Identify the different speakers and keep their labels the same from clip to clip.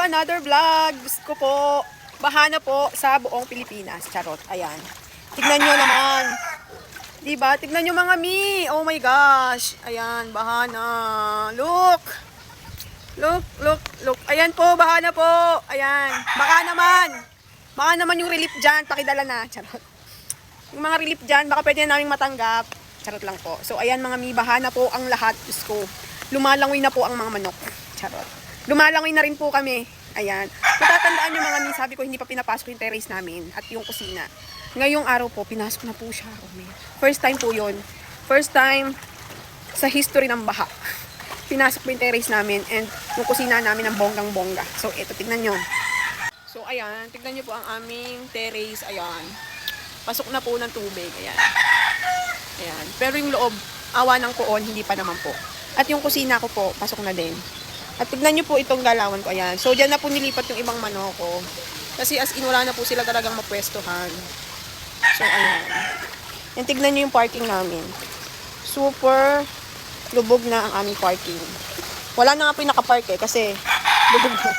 Speaker 1: you another vlog. Gusto ko po, bahana po sa buong Pilipinas. Charot, ayan. Tignan nyo naman. Diba? Tignan nyo mga mi. Oh my gosh. Ayan, bahana. Look. Look, look, look. Ayan po, bahana po. Ayan. Baka naman. Baka naman yung relief dyan. Pakidala na. Charot. Yung mga relief dyan, baka pwede na namin matanggap. Charot lang po. So, ayan mga mi, bahana po ang lahat. Diyos ko. Lumalangoy na po ang mga manok. Charot. Lumalangoy na rin po kami. Ayan. Matatandaan nyo mga mi, sabi ko hindi pa pinapasok yung terrace namin at yung kusina. Ngayong araw po, pinasok na po siya. Oh, man. First time po yun. First time sa history ng baha. Pinasok po yung terrace namin and yung kusina namin ng bonggang-bongga. So, eto, tignan nyo. So, ayan. Tignan nyo po ang aming terrace. Ayan. Pasok na po ng tubig. Ayan. Ayan. Pero yung loob, awa ng poon, hindi pa naman po. At yung kusina ko po, pasok na din. At tignan nyo po itong galawan ko. Ayan. So, dyan na po nilipat yung ibang manok ko. Kasi as in, wala na po sila talagang mapwestuhan. So, ayan. Yan, tignan nyo yung parking namin. Super lubog na ang aming parking. Wala na nga po yung nakapark eh, kasi lubog na.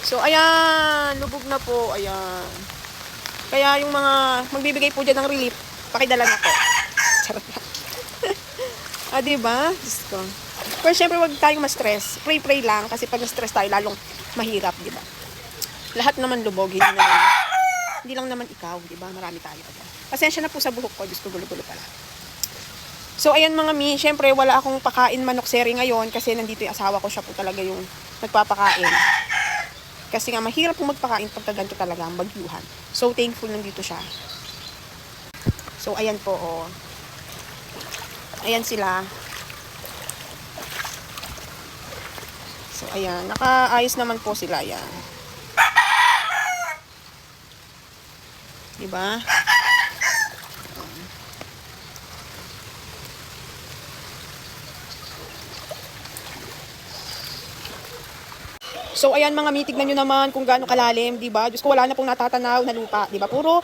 Speaker 1: So, ayan. Lubog na po. Ayan. Kaya yung mga magbibigay po dyan ng relief, pakidala na po. Charot lang. ah, diba? Diyos ko. Pero syempre, huwag tayong ma-stress. Pray-pray lang kasi pag na-stress tayo, lalong mahirap, di ba? Lahat naman lubog, hindi naman, hindi lang naman ikaw, di ba? Marami tayo. Diba? Pasensya na po sa buhok ko, Diyos ko, gulo-gulo pala. So, ayan mga mi, syempre, wala akong pakain manok seri ngayon kasi nandito yung asawa ko, siya po talaga yung nagpapakain. Kasi nga, mahirap po magpakain pagka ganito talaga ang bagyuhan. So, thankful nandito siya. So, ayan po, oh. Ayan sila. So, ayan. Nakaayos naman po sila, ayan. Diba? So ayan mga mitig na nyo naman kung gaano kalalim, 'di ba? Diyos ko wala na pong natatanaw na lupa, 'di ba? Puro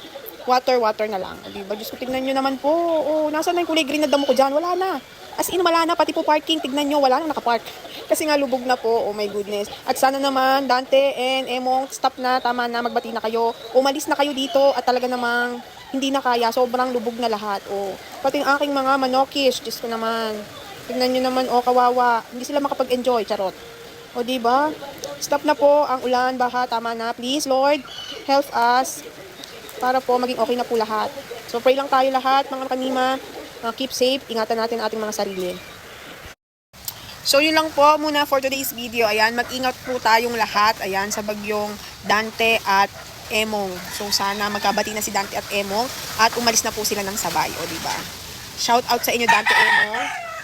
Speaker 1: water water na lang, 'di ba? Diyos ko tignan nyo naman po. Oh, nasaan na yung kulay green na damo ko diyan? Wala na. As in wala na pati po parking, tignan nyo, wala na nakapark. Kasi nga lubog na po, oh my goodness. At sana naman Dante and Emong stop na, tama na, magbati na kayo. Umalis na kayo dito at talaga namang hindi na kaya, sobrang lubog na lahat. Oh, pati yung aking mga manokis, Diyos ko naman. Tignan nyo naman, oh kawawa. Hindi sila makapag-enjoy, charot. O, di ba? Stop na po ang ulan, baha, tama na. Please, Lord, help us para po maging okay na po lahat. So, pray lang tayo lahat, mga kanima. Uh, keep safe, ingatan natin ating mga sarili. So, yun lang po muna for today's video. Ayan, mag-ingat po tayong lahat. Ayan, sa bagyong Dante at Emong. So, sana magkabati na si Dante at Emong at umalis na po sila ng sabay. O, di ba? Shout out sa inyo, Dante Emong.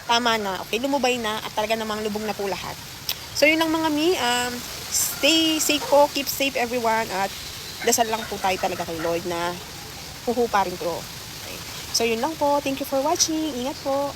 Speaker 1: Tama na. Okay, lumubay na at talaga namang lubog na po lahat. So yun lang mga mi, um, stay safe po, keep safe everyone at dasal lang po tayo talaga kay Lord na huhupa rin po. Okay. So yun lang po, thank you for watching, ingat po.